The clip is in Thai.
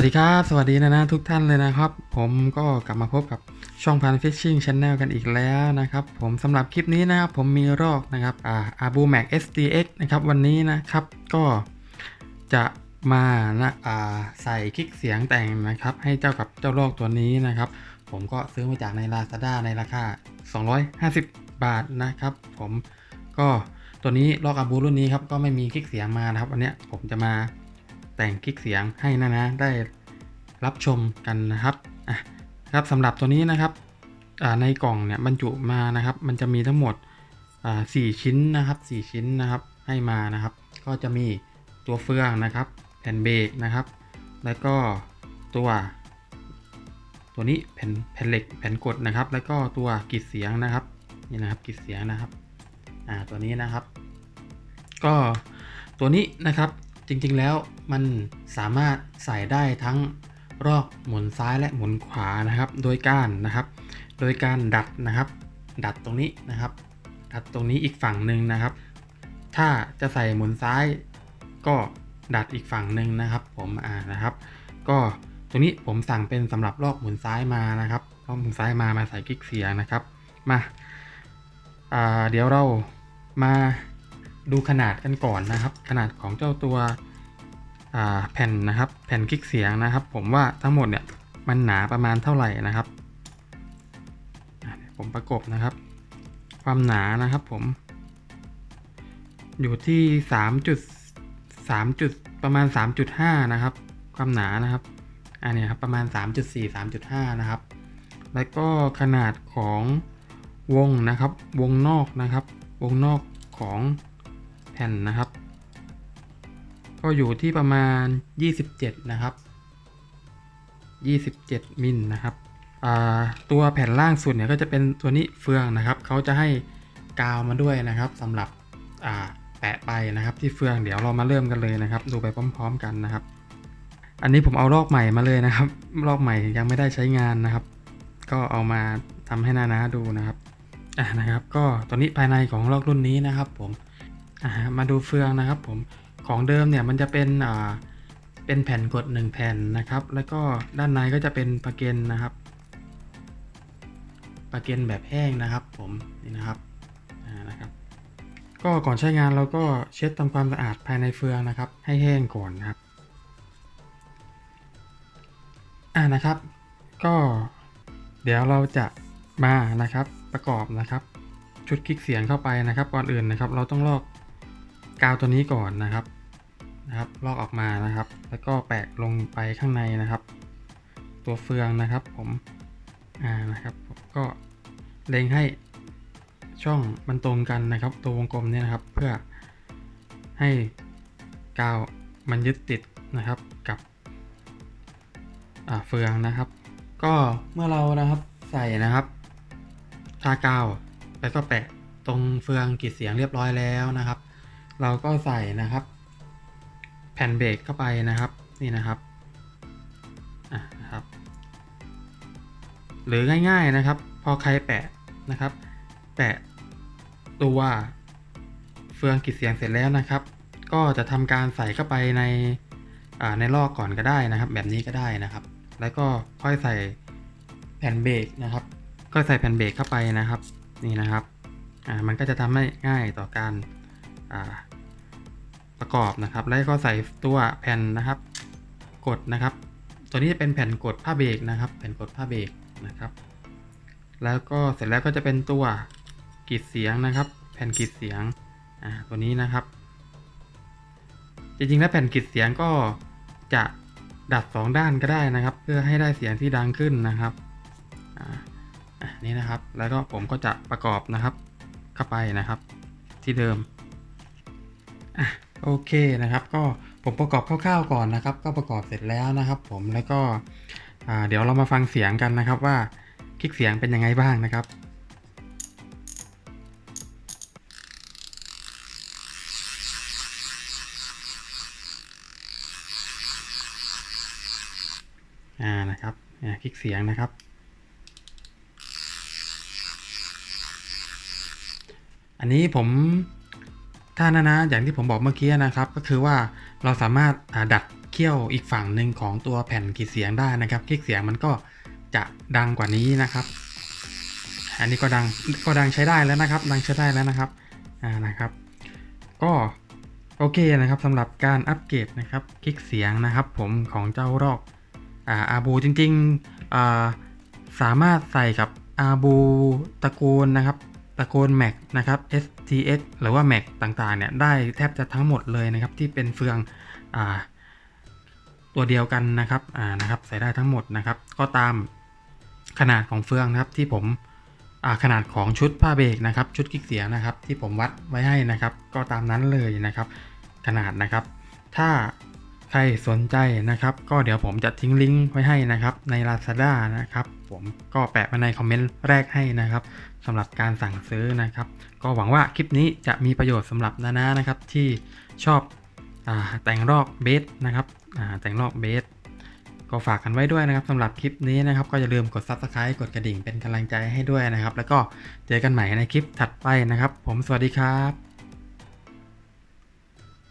วัสดีครับ สวัสดีนะนะทุกท่านเลยนะครับ ผมก็กลับมาพบกับช่องพันฟิชชิ่งช n แนลกันอีกแล้วนะครับ ผมสำหรับคลิปนี้นะครับ ผมมีรอกนะครับอ่าอาบูแม็ก SDX นะครับวันนี้นะครับก็จะมานะอ่าใส่คลิกเสียงแต่งนะครับ ให้เจ้ากับเจ้าลอกตัวนี้นะครับ ผมก็ซื้อมาจากใน Lazada ในราคา 250 บาทนะครับ ผมก็ตัวนี้ลอกอาบูรุ่นนี้ครับก็ไม่มีคลิกเสียงมานะครับวันนี้ผมจะมา แต่งคลิกเสียงให้นะนะได้รับชมกันนะครับอะครับสำหรับตัวนี้นะครับในกล่องเนี่ยบรรจุมานะครับ มันจะมีทั้งหมดสี่ชิ้นนะครับสี่ชิ้นนะครับให้มานะครับ ก็จะมีตัวเฟืองนะครับ แผ่นเบรกนะครับ แล้วก็ตัว ตัวนี้แผ่นแผ่นเหล็กแผ่นกดนะครับ แล้วก็ตัวกีดเสียงนะครับนี่นะครับกีดเสียงนะครับอ่าตัวนี้นะครับ ก็ตัวนี้นะครับ จริงๆแล้วมันสามารถใส่ได้ทั้งรอกหมุนซ้ายและหมุนขวานะครับ โดยการนะครับ โดยการดัดนะครับ ดัดตรงนี้นะครับ ดัดตรงนี้อีกฝั่งหนึ่งนะครับ ถ้าจะใส่หมุนซ้ายก็ดัดอีกฝั่งหนึ่งนะครับ ผมอ่านะครับ ก็ตัวนี้ผมสั่งเป็นสำหรับลอกหมุนซ้ายมานะครับลอกหมุนซ้ายมามาใส่คลิกเสียงนะครับมาอ่าเดี๋ยวเรามา ดูขนาดกันก่อนนะครับ ขนาดของเจ้าตัวแผ่นนะครับ แผ่นคลิกเสียงนะครับ ผมว่าทั้งหมดเนี่ยมันหนาประมาณเท่าไหร่นะครับผมประกบนะครับ ความหนานะครับผม อยู่ที่สามจุดสามจุดประมาณสามจุดห้านะครับ ความหนานะครับอันนี้ครับประมาณสามจุดสี่สามจุดห้านะครับ แล้วก็ขนาดของวงนะครับ วงนอกนะครับ วงนอกของ ผ่นนะครับ ก็อยู่ที่ประมาณ 27 นะครับ 27 มิลนะครับตัวแผ่นล่างสุดเนี่ยก็จะเป็นตัวนี้เฟืองนะครับ เขาจะให้กาวมาด้วยนะครับสำหรับแปะไปนะครับ ที่เฟืองเดี๋ยวเรามาเริ่มกันเลยนะครับ ดูไปพร้อม ๆ กันนะครับ อันนี้ผมเอาลอกใหม่มาเลยนะครับลอกใหม่ยังไม่ได้ใช้งานนะครับ ก็เอามาทำให้นานาดูนะครับอะนะครับ ก็ตัวนี้ภายในของลอกรุ่นนี้นะครับ ผม มาดูเฟืองนะครับผมของเดิมเนี่ยมันจะเป็นเป็นแผ่นกด 1 แผ่นนะครับ แล้วก็ด้านในก็จะเป็นปะเกนนะครับปะเกนแบบแห้งนะครับผมนี่นะครับนะครับก็ก่อนใช้งานเราก็เช็ดทำความสะอาดภายในเฟืองนะครับ ให้แห้งก่อนนะครับอ่านะครับ ก็เดี๋ยวเราจะมานะครับประกอบนะครับ ชุดคลิกเสียงเข้าไปนะครับก่อนอื่นนะครับ เราต้องลอก กาวตัวนี้ก่อนนะครับนะครับ ลอกออกมานะครับ แล้วก็แปะลงไปข้างในนะครับ ตัวเฟืองนะครับผมอ่านะครับผมก็เล็งให้ช่องมันตรงกันนะครับ ตัววงกลมเนี่ยนะครับ เพื่อให้กาวมันยึดติดนะครับกับอ่าเฟืองนะครับ ก็เมื่อเรานะครับใส่นะครับทากาวแล้วก็แปะตรงเฟืองกีดเสียงเรียบร้อยแล้วนะครับ เราก็ใส่นะครับ แผ่นเบรกเข้าไปนะครับนี่นะครับอะนะครับ หรือง่ายๆนะครับ พอใครแปะนะครับ แปะตัวเฟืองกรีดเสียงเสร็จแล้วนะครับ ก็จะทำการใส่เข้าไปในอ่าในลอกก่อนก็ได้นะครับ แบบนี้ก็ได้นะครับ แล้วก็ค่อยใส่แผ่นเบรกนะครับ ก็ใส่แผ่นเบรกเข้าไปนะครับ นี่นะครับอ่ามันก็จะทำให้ง่ายต่อการอ่า ประกอบนะครับ แล้วก็ใส่ตัวแผ่นนะครับ กดนะครับ ตัวนี้จะเป็นแผ่นกดผ้าเบรกนะครับ แผ่นกดผ้าเบรกนะครับ แล้วก็เสร็จแล้วก็จะเป็นตัวกรีดเสียงนะครับ แผ่นกรีดเสียงอ่าตัวนี้นะครับ จริงๆแล้วแผ่นกรีดเสียงก็จะดัด 2 ด้านก็ได้นะครับ เพื่อให้ได้เสียงที่ดังขึ้นนะครับอ่าอะนี่นะครับ แล้วก็ผมก็จะประกอบนะครับ เข้าไปนะครับ ที่เดิมอะ โอเคนะครับ ก็ผมประกอบคร่าวๆก่อนนะครับ ก็ประกอบเสร็จแล้วนะครับ ผมแล้วก็เดี๋ยวเรามาฟังเสียงกันนะครับว่าคลิกเสียงเป็นยังไงบ้างนะครับอ่านะครับอ่าคลิกเสียงนะครับ อันนี้ผม ถ้านะนะอย่างที่ผมบอกเมื่อกี้นะครับ ก็คือว่าเราสามารถดัดคลิกคี่ยวอีกฝั่งหนึ่งของตัวแผ่นกีดเสียงได้นะครับคลิกเสียงมันก็จะดังกว่านี้นะครับ อันนี้ก็ดังก็ดังใช้ได้แล้วนะครับ ดังใช้ได้แล้วนะครับอ่านะครับ ก็โอเคนะครับสำหรับการอัปเกรดนะครับคลิกเสียงนะครับ ผมของเจ้ารอกอ่าอาบูจริงๆอ่าสามารถใส่กับอาบูตระกูลนะครับ ตระกูล Mac นะครับ STX หรือว่า Mac ต่างๆ เนี่ย ได้แทบจะทั้งหมดเลยนะครับ ที่เป็นเฟืองอตัวเดียวกันนะครับนะครับใส่ได้ทั้งหมดนะครับ ก็ตามขนาดของเฟืองนะครับที่ผมขนาดของชุดผ้าเบรกนะครับ ชุดกิ๊กเสียงนะครับ ที่ผมวัดไว้ให้นะครับ ก็ตามนั้นเลยนะครับ ขนาดนะครับ ถ้า ใครสนใจนะครับ ก็เดี๋ยวผมจะทิ้งลิงก์ไว้ให้นะครับ ใน Lazada นะครับ ผมก็แปะไว้ในคอมเมนต์แรกให้นะครับสำหรับการสั่งซื้อนะครับ ก็หวังว่าคลิปนี้จะมีประโยชน์สำหรับนานานะครับ ที่ชอบอแต่งรอกเบสนะครับแต่งรอกเบสก็ฝากกันไว้ด้วยนะครับสำหรับคลิปนี้นะครับ ก็อย่าลืมกด Subscribe กดกระดิ่งเป็นกำลังใจให้ด้วยนะครับ แล้วก็เจอกันใหม่ในคลิปถัดไปนะครับ ผมสวัสดีครับ